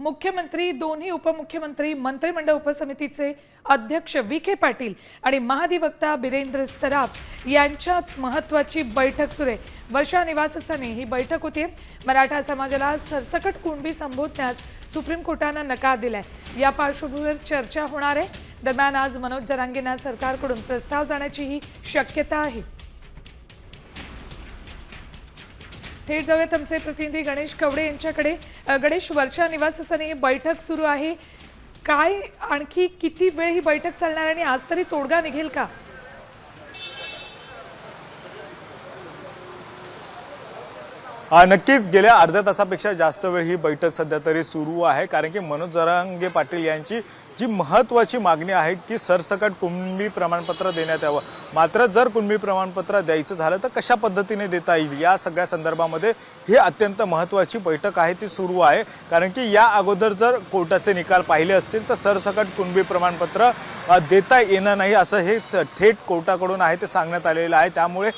मुख्यमंत्री दोन्ही उपमुख्यमंत्री मंत्रिमंडळ उपसमितीचे अध्यक्ष विखे पाटील आणि महाधिवक्ता बिरेंद्र सराफ यांच्यात महत्वाची बैठक सुरू आहे. वर्षा निवासस्थानी ही बैठक होती मराठा समाजाला सरसकट कुणबी संबोधण्यास सुप्रीम कोर्टानं नकार दिलाय. या पार्श्वभूमीवर चर्चा होणार आहे. दरम्यान आज मनोज जरांगेंना सरकारकडून प्रस्ताव जाण्याचीही शक्यता आहे. थेट जाऊयात आमचे प्रतिनिधी गणेश कवडे यांच्याकडे. गणेश वर्षा निवासस्थानी ही बैठक सुरू आहे. काय आणखी किती वेळ ही बैठक चालणार आणि आज तरी तोडगा निघेल का? नक्कीच. गेल्या अर्ध्या तासापेक्षा जास्त वेळ ही बैठक सध्या तरी सुरू आहे. कारण की मनोज जरांगे पाटील यांची जी महत्वाची मागणी आहे की सरसकट कुणबी प्रमाणपत्र देण्यात यावं. मात्र जर कुणबी प्रमाणपत्र द्यायचं झालं तर कशा पद्धतीने देता येईल? या सगळ्या संदर्भामध्ये ही अत्यंत महत्वाची बैठक आहे ती सुरू आहे. कारण की या अगोदर जर कोर्टाचे निकाल पाहिले असतील तर सरसकट कुणबी प्रमाणपत्र देता येणार नाही असं हे थ- थेट कोर्टाकडून आहे ते सांगण्यात आलेलं आहे. त्यामुळे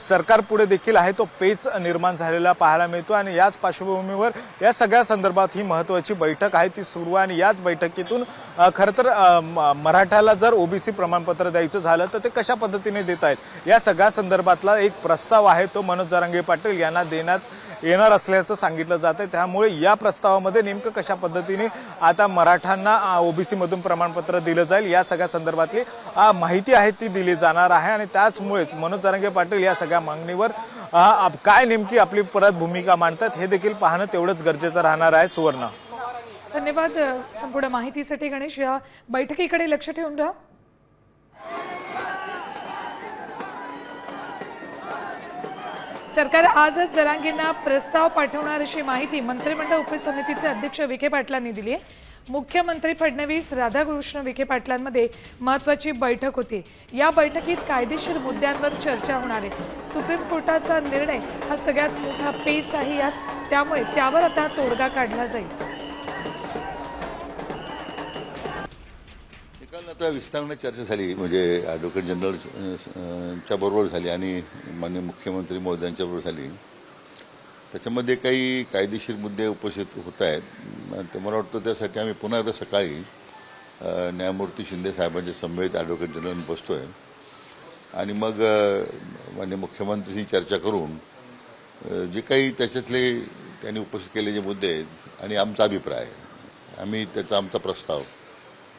सरकारपुढे देखील आहे तो पेच निर्माण झालेला पाहायला मिळतो आणि याच पार्श्वभूमीवर या सगळ्या संदर्भात ही महत्त्वाची बैठक आहे ती सुरू आहे आणि याच बैठकीतून खरं तर मराठ्याला म- मराठाला जर ओबीसी प्रमाणपत्र द्यायचं झालं तर ते कशा पद्धतीने देता येईल या सगळ्या संदर्भातला एक प्रस्ताव आहे तो मनोज जरांगे पाटील यांना देण्यात येणार असल्याचं सांगितलं जातं त्यामुळे या प्रस्तावामध्ये नेमकं कशा पद्धतीने आता मराठांना ओबीसीमधून प्रमाणपत्र दिलं जाईल या सगळ्या संदर्भातली माहिती आहे ती दिली जाणार आहे. आणि त्याचमुळे मनोज जरांगे पाटील या सगळ्या मागणीवर काय नेमकी आपली परत भूमिका मांडतात हे देखील पाहणं तेवढंच गरजेचं राहणार आहे. सुवर्ण. धन्यवाद संपूर्ण माहितीसाठी गणेश. या बैठकीकडे लक्ष ठेवून राहा. सरकार आजच जरांगींना प्रस्ताव पाठवणार अशी माहिती मंत्रिमंडळ उपसमितीचे अध्यक्ष विखे पाटलांनी दिली आहे. मुख्यमंत्री फडणवीस राधाकृष्ण विखे पाटलांमध्ये महत्वाची बैठक होती. या बैठकीत कायदेशीर मुद्द्यांवर चर्चा होणार आहे. सुप्रीम कोर्टाचा निर्णय हा सगळ्यात मोठा पेच आहे यात त्यामुळे त्यावर आता तोडगा काढला जाईल. आता विस्ताराने चर्चा झाली म्हणजे ॲडव्होकेट जनरल च्या बरोबर झाली आणि माननीय मुख्यमंत्री महोदयांच्या बरोबर झाली. त्याच्यामध्ये काही कायदेशीर मुद्दे उपस्थित होत आहेत तर मला वाटतं त्यासाठी आम्ही पुन्हा एकदा सकाळी न्यायमूर्ती शिंदे साहेबांच्या समवेत ॲडव्होकेट जनरल आहे आणि मग अ, माननीय चर्चा करून जे काही त्याच्यातले त्यांनी उपस्थित केलेले जे मुद्दे आहेत आणि आमचा अभिप्राय आम्ही त्याचा आमचा प्रस्ताव